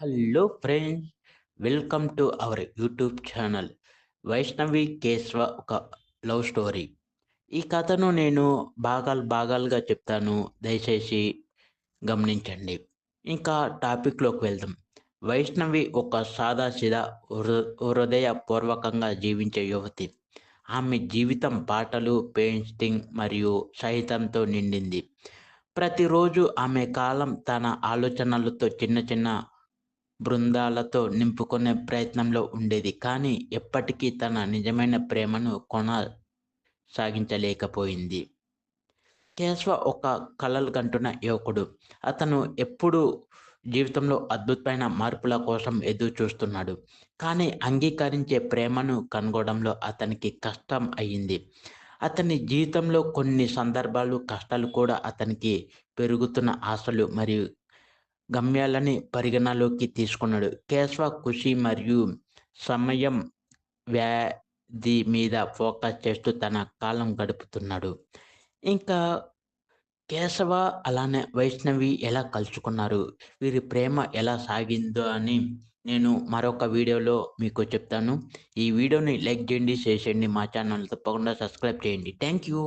Hello friends welcome to our YouTube channel Vaishnavi Keshava ఒక love story. ఈ కథను నేను భాగాలు భాగాలుగా చెప్తాను దయచేసి గమనించండి. ఇంకా టాపిక్లోకి వెళ్దాం. వైష్ణవి ఒక సాదాసీదా హృ హృదయపూర్వకంగా జీవించే యువతి. ఆమె జీవితం పాటలు పెయింటింగ్ మరియు సహితంతో నిండింది. ప్రతిరోజు ఆమె కాలం తన ఆలోచనలతో చిన్న చిన్న బృందాలతో నింపుకునే ప్రయత్నంలో ఉండేది. కానీ ఎప్పటికీ తన నిజమైన ప్రేమను కొనసాగించలేకపోయింది. కేశవ ఒక కలలు కంటున్న యువకుడు. అతను ఎప్పుడు జీవితంలో అద్భుతమైన మార్పుల కోసం ఎదురు చూస్తున్నాడు కానీ అంగీకరించే ప్రేమను కనుగొనడంలో అతనికి కష్టం అయ్యింది. అతని జీవితంలో కొన్ని సందర్భాలు కష్టాలు కూడా అతనికి పెరుగుతున్న ఆశలు మరియు గమ్యాలని పరిగణలోకి తీసుకున్నాడు. కేశవ కృషి మరియు సమయం వ్యాధి మీద ఫోకస్ చేస్తూ తన కాలం గడుపుతున్నాడు. ఇంకా కేశవ అలానే వైష్ణవి ఎలా కలుసుకున్నారు? వీరి ప్రేమ ఎలా సాగిందో అని నేను మరొక వీడియోలో మీకు చెప్తాను. ఈ వీడియోని లైక్ చేయండి షేర్ చేయండి మా ఛానల్ తప్పకుండా సబ్స్క్రైబ్ చేయండి. Thank you.